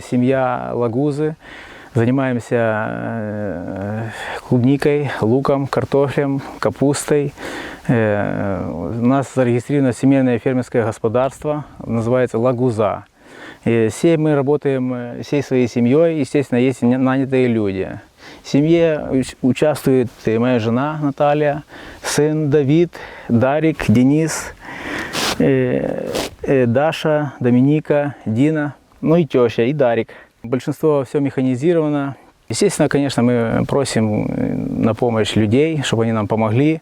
семья Лагузы, занимаемся э, клубникой, луком, картофелем, капустой. Э, У нас зарегистрировано семейное фермерское господарство, называется Лагуза. И все мы работаем э, всей своей семьей, естественно, есть нанятые люди. В семье уч- участвует моя жена Наталья, сын Давид, Дарик, Денис, Даша, Доминика, Дина, ну и теща, и Дарик. Большинство все механизировано. Естественно, конечно, мы просим э, на помощь людей, чтобы они нам помогли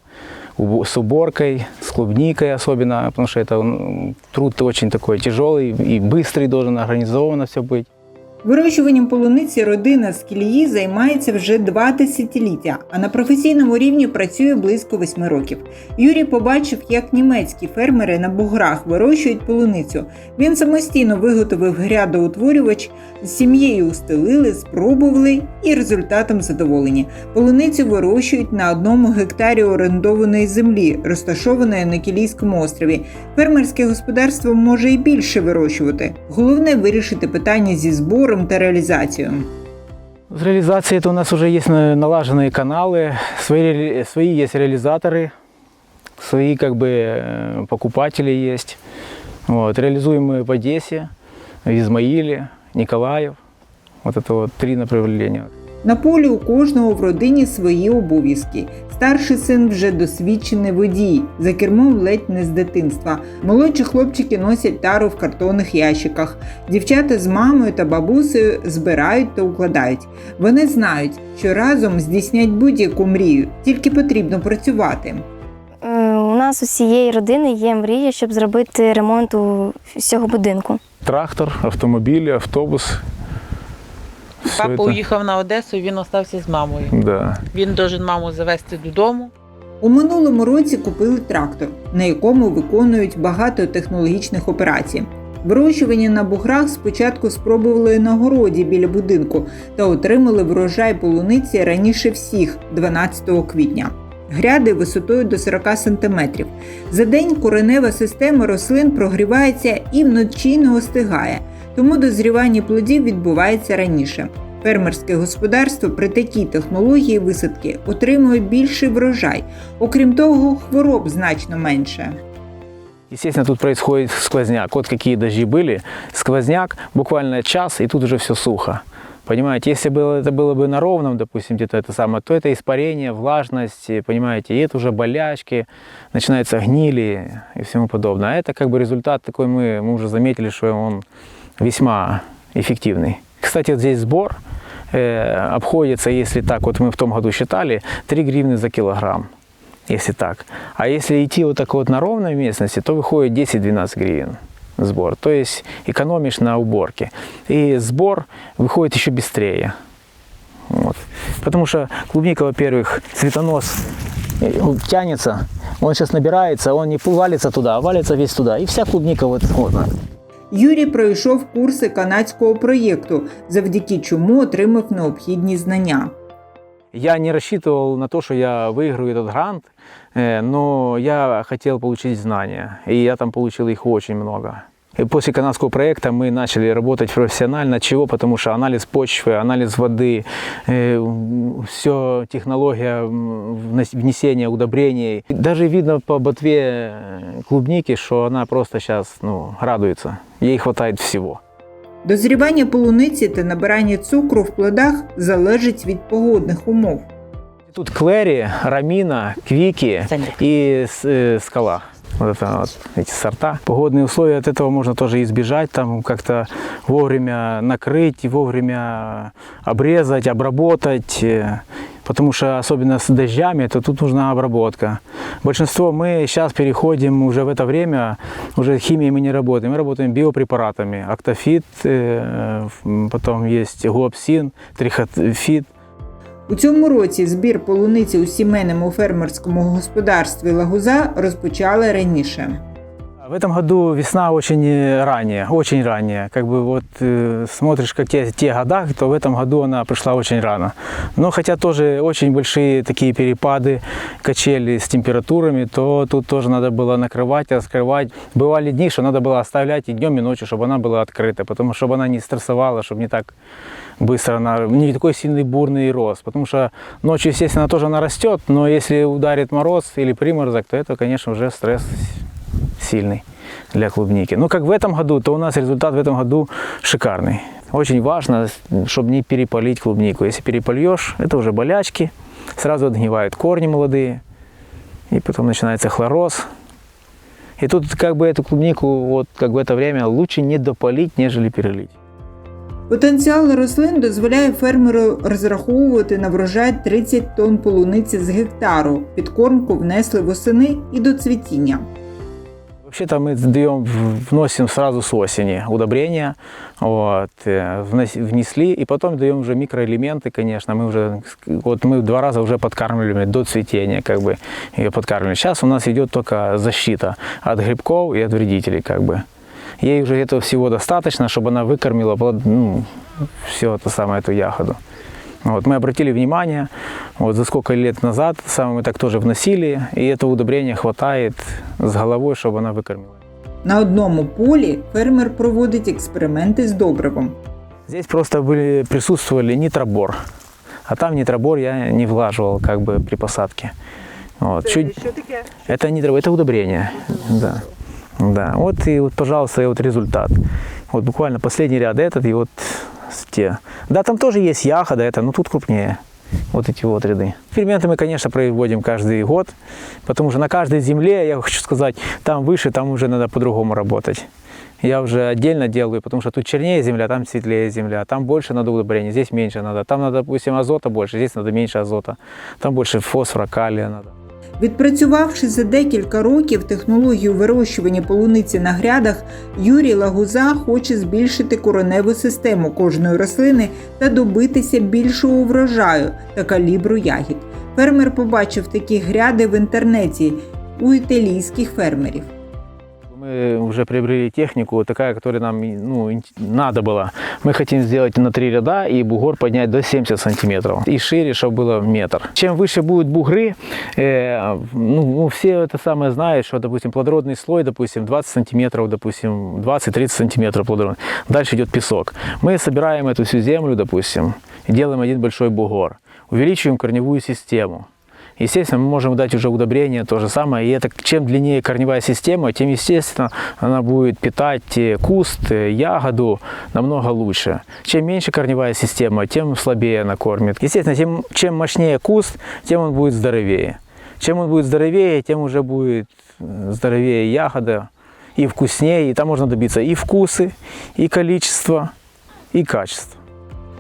убо- с уборкой, с клубникой особенно, потому что это м, труд очень такой тяжелый и быстрый должен организованно все быть. Вирощуванням полуниці родина з Кілії займається вже два десятиліття, а на професійному рівні працює близько восьми років. Юрій побачив, як німецькі фермери на буграх вирощують полуницю. Він самостійно виготовив грядоутворювач, з сім'єю устелили, спробували і результатом задоволені. Полуницю вирощують на одному гектарі орендованої землі, розташованої на Кілійському острові. Фермерське господарство може і більше вирощувати. Головне вирішити питання зі збором та реалізацією. С реализацией это у нас уже есть на- налаженные каналы, свои, ре- свои есть реализаторы, свои как бы э, покупатели есть. Вот. Реализуем мы в Одессе, в Измаиле, Николаев. Вот это вот три направления. На полі у кожного в родині свої обов'язки. Старший син вже досвідчений водій, за кермом ледь не з дитинства. Молодші хлопчики носять тару в картонних ящиках. Дівчата з мамою та бабусею збирають та укладають. Вони знають, що разом здійснять будь-яку мрію, тільки потрібно працювати. Е, У нас у всієї родини є мрія, щоб зробити ремонт у всього будинку. Трактор, автомобили, автобус. Папа это. уїхав на Одесу, він остався з мамою. Да. Він должен маму завести додому. У минулому році купили трактор, на якому виконують багато технологічних операцій. Вирощування на буграх спочатку спробували на городі біля будинку та отримали врожай полуниці раніше всіх 12 квітня. Гряди висотою до 40 см. За день коренева система рослин прогрівається і вночі не остигає, тому дозрівання плодів відбувається раніше. Фермерське господарство при такій технології висадки отримує більший врожай. Окрім того, хвороб значно менше. Естественно, тут происходит сквозняк. Вот какие дожди были. Сквозняк, буквально час, и тут уже все сухо. Понимаете, если было, это было бы на ровном, допустим, где-то это самое, то это испарение, влажность, и, понимаете, и это уже болячки, начинаются гнили и всему подобное. А это как бы результат такой, мы, мы уже заметили, что он весьма эффективный. Кстати, здесь сбор э, обходится, если так, вот мы в том году считали, 3 гривны за килограмм если так. А если идти вот так вот на ровной местности, то выходит 10-12 гривен сбор. То есть экономишь на уборке. И сбор выходит еще быстрее. Вот. Потому что клубника, во-первых, цветонос э, тянется, он сейчас набирается, он не валится туда, а валится весь туда. И вся клубника вот, вот. Юрій пройшов курси канадського проєкту, завдяки чому отримав необхідні знання. Я не рассчитывал на то, что я выиграю этот грант, э, но я хотел получить знания, и я там получил их очень много. И после канадского проекта мы начали работать профессионально. Чего? Потому что анализ почвы, анализ воды, все технология м, внос- внесения удобрений. И Даже видно по ботве э, клубники, что она просто сейчас ну, радуется. Ей хватает всего. Дозрівання полуниці та набирання цукру в плодах залежить від погодних умов. Тут клери, рамина, квики и с- э, скала. Вот это вот эти сорта. Погодные условия от этого можно тоже избежать, там как-то вовремя накрыть, вовремя обрезать, обработать. э, Потому что особенно с дождями, то тут нужна обработка. Большинство мы сейчас переходим уже в это время, уже химией мы не работаем, мы работаем биопрепаратами. Актофит, э, м, потом есть гуапсин, трихофит. у цьому році збір полуниці у сімейному фермерському господарстві Лагуза розпочали раніше. В этом году весна очень э, ранняя, очень ранняя. Как бы вот э, смотришь, как те, те года, то в этом году она пришла очень рано. Но хотя тоже очень большие такие перепады, качели с температурами, то тут тоже надо было накрывать, раскрывать. Бывали дни, что надо было оставлять и днем, и ночью, чтобы она была открыта, потому чтобы она не стрессовала, чтобы не так быстро она, не такой сильный бурный рост. Потому что ночью, естественно, тоже она растет, но если ударит мороз или приморозок, то это, конечно, уже стресс сильный для клубники. Ну, как в этом году, то у нас результат в этом году шикарный. Очень важно, чтобы не перепалить клубнику. Если перепольешь, это уже болячки, сразу отгнивают корни молодые, и потом начинается хлороз. И тут как бы эту клубнику вот как в это время лучше не допалить, нежели перелить. Потенціал рослин дозволяє фермеру розраховувати на врожай 30 тонн полуниці з гектару. Підкормку внесли восени і до цвітіння. Вообще-то мы даем, вносим сразу с осени удобрения, вот, э, внесли, и потом даем уже микроэлементы, конечно, мы уже, вот мы два раза уже подкармливали до цветения, как бы, ее подкармливали. Сейчас у нас идет только защита от грибков и от вредителей, как бы. Ей уже этого всего достаточно, чтобы она выкормила ну, все это самое, эту ягоду. Вот, мы обратили внимание, вот за сколько лет назад сам мы так тоже вносили, и этого удобрения хватает с головой, чтобы она выкормила. На одному полі фермер проводить експерименти з добривом. Здесь просто были, присутствовали нитробор, а там нитробор я не влаживал как бы при посадке. Вот, чуть... Это нитро, это удобрение. Да. Да. Вот и вот, пожалуйста, и вот результат. Вот буквально последний ряд этот и вот с те. Да, там тоже есть ягода, это, но тут крупнее. Вот эти вот ряды. Эксперименты мы, конечно, проводим каждый год, потому что на каждой земле, я хочу сказать, там выше, там уже надо по-другому работать. Я уже отдельно делаю, потому что тут чернее земля, там светлее земля, там больше надо удобрения, здесь меньше надо. Там надо, допустим, азота больше, здесь надо меньше азота. Там больше фосфора, калия надо. Відпрацювавши за декілька років технологію вирощування полуниці на грядах, Юрій Лагуза хоче збільшити кореневу систему кожної рослини та добитися більшого врожаю та калібру ягід. Фермер побачив такі гряди в інтернеті у італійських фермерів. Мы уже приобрели технику, такая, которая нам ну, надо было. Мы хотим сделать на три ряда и бугор поднять до 70 сантиметров. И шире, чтобы было метр. Чем выше будут бугры, э, ну, ну, все это самое знают, что, допустим, плодородный слой, допустим, 20 сантиметров, допустим, 20-30 сантиметров плодородный. Дальше идет песок. Мы собираем эту всю землю, допустим, делаем один большой бугор. Увеличиваем корневую систему. Естественно, мы можем дать уже удобрение, то же самое. И это чем длиннее корневая система, тем, естественно, она будет питать э, куст, э, ягоду намного лучше. Чем меньше корневая система, тем слабее она кормит. Естественно, тем, чем мощнее куст, тем он будет здоровее. Чем он будет здоровее, тем уже будет э, здоровее ягода и вкуснее. И там можно добиться и вкусы, и количество, и качество.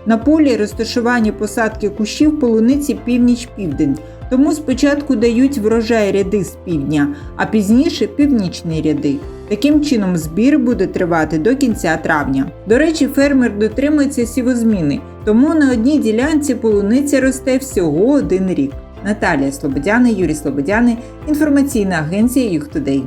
На полі розташування посадки кущів полуниці північ-південь. Тому спочатку дають врожай ряди з півдня, а пізніше північні ряди. Таким чином збір буде тривати до кінця травня. До речі, фермер дотримується сівозміни, тому на одній ділянці полуниця росте всього один рік. Наталія Слободяна, Юрій Слободяни, інформаційна агенція «Юхтудей».